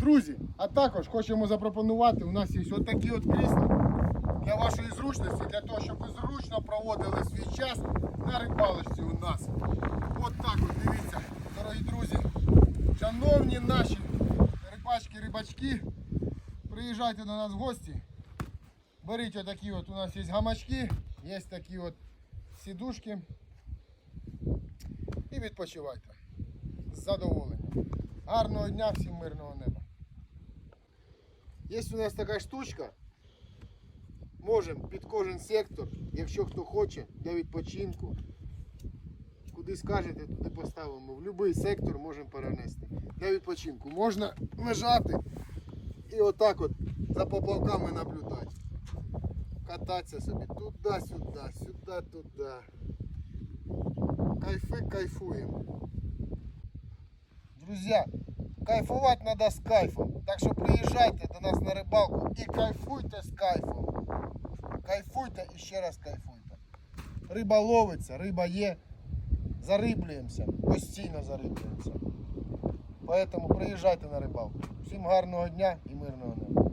Друзі, а також хочемо запропонувати, у нас є ось такі от крісла для вашої зручності, для того, щоб ви зручно проводили свій час на рибалочці у нас. От так от, дивіться, дорогі друзі, шановні наші рибачки, рибачки, приїжджайте до нас в гості. Беріть отакі от, у нас є гамачки, є такі от сідушки. І відпочивайте. З задоволенням. Гарного дня, всім мирного неба. Є у нас така штучка. Можемо під кожен сектор, якщо хто хоче, для відпочинку. Куди скажете, туди поставимо. В будь-який сектор можемо перенести. Для відпочинку можна лежати і отак от за поплавками наблюдати. Кататися собі туди-сюди, сюди-туди. Кайфи, кайфуємо. Друзья, Кайфувати треба з кайфом. Так що приїжджайте до нас на рибалку і кайфуйте з кайфом. Кайфуйте і ще раз кайфуйте. Риба ловиться, риба є. Зариблюємося, постійно зариблюємося. Поэтому приїжджайте на рибалку. Всім гарного дня і мирного неба.